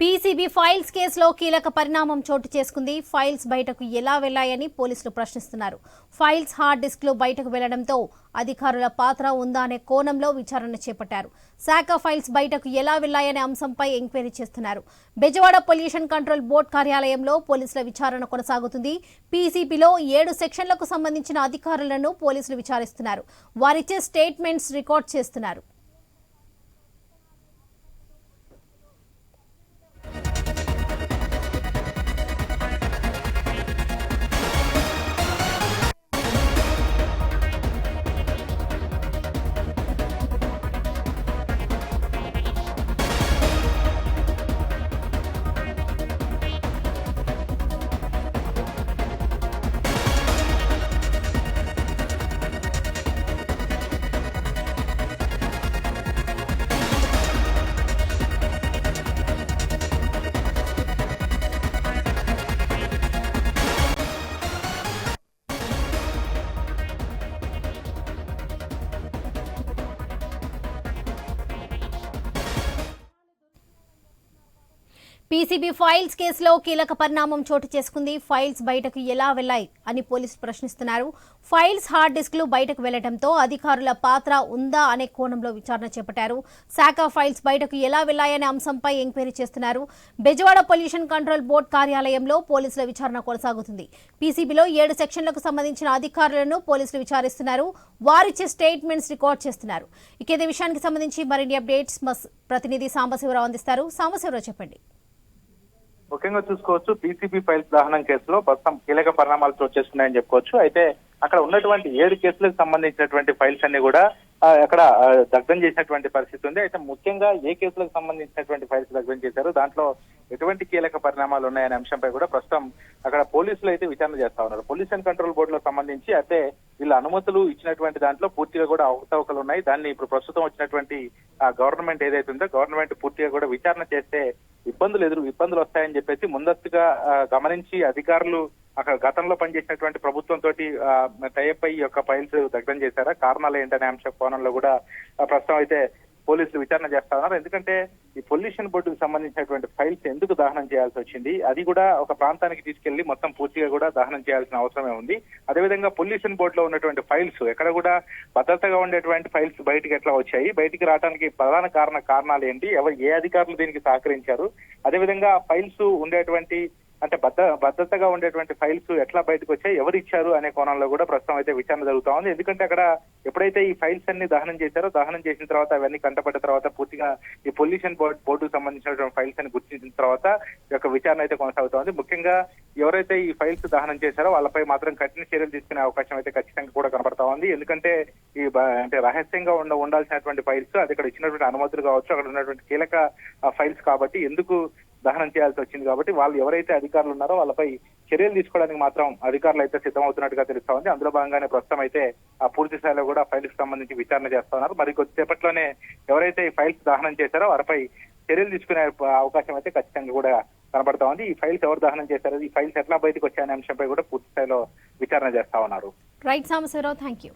PCB files కేసులో కీలక పరిణామం చోటు చేసుకుంది. ఫైల్స్ బయటకు ఎలా వెళ్ళాయని పోలీసులు ప్రశ్నిస్తున్నారు. ఫైల్స్ హార్డ్ డిస్క్లు బయటకు వెళ్ళడంతో అధికారుల పాత్ర ఉందా అనే కోణంలో విచారణ చేపట్టారు. శాఖ ఫైల్స్ బయటకు ఎలా వెళ్ళాయనే అంశంపై ఎంక్వైరీ చేస్తున్నారు. బెజవాడ పొల్యూషన్ కంట్రోల్ బోర్డు కార్యాలయంలో పోలీసుల విచారణ కొనసాగుతుంది. పీసీబీలో ఏడు సెక్షన్లకు సంబంధించిన అధికారులను పోలీసులు విచారిస్తున్నారు. వారిచ్చే స్టేట్మెంట్స్ రికార్డ్ చేస్తున్నారు. పీసీబీ ఫైల్స్ కేసులో కీలక పరిణామం చోటు చేసుకుంది. ఫైల్స్ బయటకు ఎలా వెళ్ళాయి అని పోలీసులు ప్రశ్నిస్తున్నారు. ఫైల్స్ హార్డ్ డిస్క్లు బయటకు వెళ్ళడంతో అధికారుల పాత్ర ఉందా అనే కోణంలో విచారణ చేపట్టారు. శాఖ ఫైల్స్ బయటకు ఎలా వెళ్ళాయనే అంశంపై ఎంక్వైరీ చేస్తున్నారు. బెజవాడ పొల్యూషన్ కంట్రోల్ బోర్డు కార్యాలయంలో పోలీసుల విచారణ కొనసాగుతుంది. పీసీబీలో ఏడు సెక్షన్లకు సంబంధించిన అధికారులను పోలీసులు విచారిస్తున్నారు. వారిచ్చే స్టేట్మెంట్స్ రికార్డ్ చేస్తున్నారు. ఇక విషయానికి సంబంధించి మరిన్ని అప్డేట్స్ ప్రతినిధి సాంబశివరావు అందిస్తారు. సాంబశివరావు చెప్పండి. ముఖ్యంగా చూసుకోవచ్చు పీసీబీ ఫైల్స్ దహనం కేసులో ప్రస్తుతం కీలక పరిణామాలు చోటు చేసుకున్నాయని చెప్పుకోవచ్చు. అయితే అక్కడ ఉన్నటువంటి ఏడు కేసులకు సంబంధించినటువంటి ఫైల్స్ అన్ని కూడా అక్కడ దగ్ధం చేసినటువంటి పరిస్థితి ఉంది. అయితే ముఖ్యంగా ఏ కేసులకు సంబంధించినటువంటి ఫైల్స్ దగ్ధం చేశారు? దాంట్లో ఎటువంటి కీలక పరిణామాలు ఉన్నాయనే అంశంపై కూడా ప్రస్తుతం అక్కడ పోలీసులు అయితే విచారణ చేస్తా ఉన్నారు. పొల్యూషన్ కంట్రోల్ బోర్డులో సంబంధించి అయితే వీళ్ళ అనుమతులు ఇచ్చినటువంటి దాంట్లో పూర్తిగా కూడా అవకతవకలు ఉన్నాయి. దాన్ని ఇప్పుడు ప్రస్తుతం వచ్చినటువంటి గవర్నమెంట్ ఏదైతే ఉందో గవర్నమెంట్ పూర్తిగా కూడా విచారణ చేస్తే ఇబ్బందులు ఎదురు ఇబ్బందులు వస్తాయని చెప్పేసి ముందస్తుగా గమనించి అధికారులు అక్కడ గతంలో పనిచేసినటువంటి ప్రభుత్వం తోటి టైప్ అయ్యి యొక్క ఫైల్స్ దగ్ధం చేశారా? కారణాలు ఏంటనే అంశ కోణంలో కూడా ప్రస్తుతం అయితే పోలీసులు విచారణ చేస్తా ఉన్నారు. ఎందుకంటే ఈ పొల్యూషన్ బోర్డుకు సంబంధించినటువంటి ఫైల్స్ ఎందుకు దహనం చేయాల్సి వచ్చింది? అది కూడా ఒక ప్రాంతానికి తీసుకెళ్ళి మొత్తం పూర్తిగా కూడా దహనం చేయాల్సిన అవసరమే ఉంది. అదేవిధంగా పొల్యూషన్ బోర్డులో ఉన్నటువంటి ఫైల్స్ ఎక్కడ కూడా భద్రతగా ఉండేటువంటి ఫైల్స్ బయటికి ఎట్లా వచ్చాయి? బయటికి రావడానికి ప్రధాన కారణ కారణాలు ఏంటి? ఎవరు ఏ అధికారులు దీనికి సహకరించారు? అదేవిధంగా ఫైల్స్ ఉండేటువంటి అంటే భద్ర భద్రతగా ఉండేటువంటి ఫైల్స్ ఎట్లా బయటకు వచ్చాయి? ఎవరు ఇచ్చారు? అనే కోణంలో కూడా ప్రస్తుతం అయితే విచారణ జరుగుతా ఉంది. ఎందుకంటే అక్కడ ఎప్పుడైతే ఈ ఫైల్స్ అన్ని దహనం చేశారో దహనం చేసిన తర్వాత అవన్నీ కంటపడ్డ తర్వాత పూర్తిగా ఈ పొల్యూషన్ బోర్డు బోర్డుకు సంబంధించినటువంటి ఫైల్స్ అని గుర్తించిన తర్వాత ఈ యొక్క విచారణ అయితే కొనసాగుతోంది. ముఖ్యంగా ఎవరైతే ఈ ఫైల్స్ దహనం చేశారో వాళ్ళపై మాత్రం కఠిన చర్యలు తీసుకునే అవకాశం అయితే ఖచ్చితంగా కూడా కనబడతా ఉంది. ఎందుకంటే ఈ అంటే రహస్యంగా ఉండ ఉండాల్సినటువంటి ఫైల్స్ అది ఇక్కడ ఇచ్చినటువంటి అనుమతులు కావచ్చు అక్కడ ఉన్నటువంటి కీలక ఫైల్స్ కాబట్టి ఎందుకు దహనం చేయాల్సి వచ్చింది కాబట్టి వాళ్ళు ఎవరైతే అధికారులు ఉన్నారో వాళ్ళపై చర్యలు తీసుకోవడానికి మాత్రం అధికారులు అయితే సిద్ధమవుతున్నట్టుగా తెలుస్తా ఉంది. అందులో భాగంగానే ప్రస్తుతం అయితే ఆ పూర్తి స్థాయిలో కూడా ఫైల్స్ సంబంధించి విచారణ చేస్తా ఉన్నారు. మరి కొద్దిసేపట్లోనే ఎవరైతే ఈ ఫైల్స్ దహనం చేశారో వారిపై చర్యలు తీసుకునే అవకాశం అయితే ఖచ్చితంగా కూడా కనబడతా ఉంది. ఈ ఫైల్స్ ఎవరు దహనం చేశారో? ఈ ఫైల్స్ ఎట్లా బయటకు వచ్చాయనే అంశంపై కూడా పూర్తి స్థాయిలో విచారణ చేస్తా ఉన్నారు. Right Sambasivarao thank you